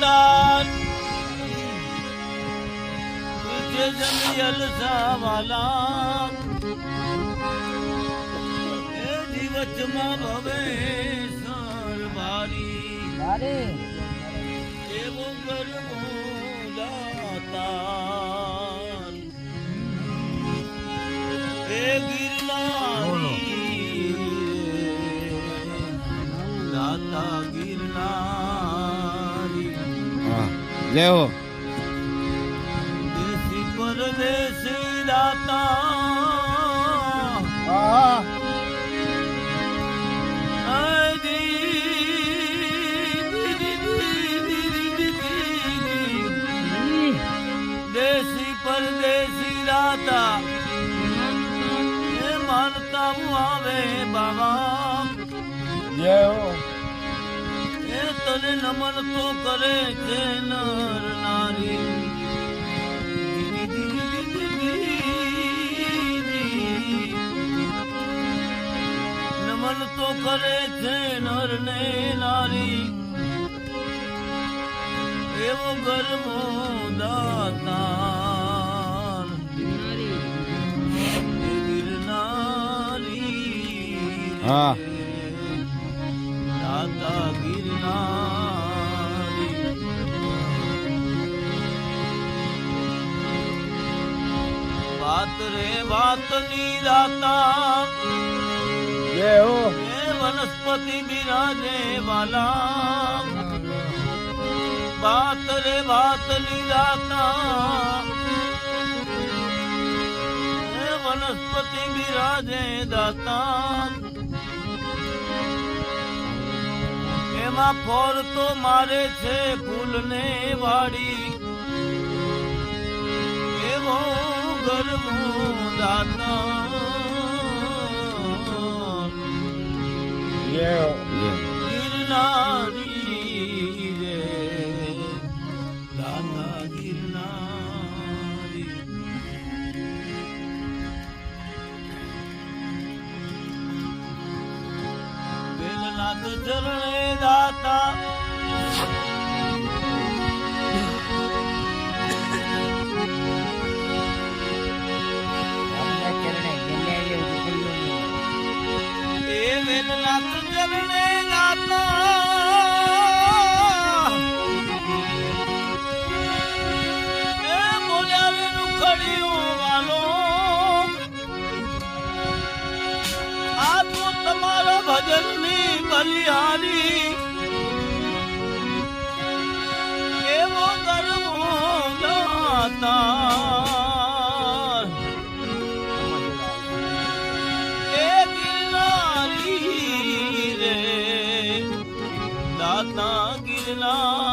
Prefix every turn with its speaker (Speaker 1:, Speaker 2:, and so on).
Speaker 1: દાતા જે જમિયલ સાવાલા એ દિવસમાં ભવે સરવારી
Speaker 2: મારે
Speaker 1: એવો કરવો
Speaker 3: જય હો.
Speaker 1: દેશી પરદેશી દાતા દેશી પરદેશી દાતા માનતા હું આવે બાબા તને નમન તો કરે છે નર નારી. નમન તો કરે છે નર ને નારી. એવો ગરમો દાતા
Speaker 3: હા.
Speaker 1: દાતા ગિરનારી વાત રે વાતની દાતા.
Speaker 2: જય હો.
Speaker 1: હે વનસ્પતિ બિરાજે વાલા. વાત રે વાતની દાતા. એ વનસ્પતિ બિરાજે દાતા. એમાં ફોર તો મારે છે ફૂલને વાડી એવો
Speaker 2: હો
Speaker 3: જય.
Speaker 1: ગિરનારી રે દાતા ગિરનારી વેલનાથ ચરણે દાતા વેલનાથ ચરણે દાતા એ બોલ્યા રે રૂખડીઓ વાલો. આ તો તમારા રે દાતા ગિરનારી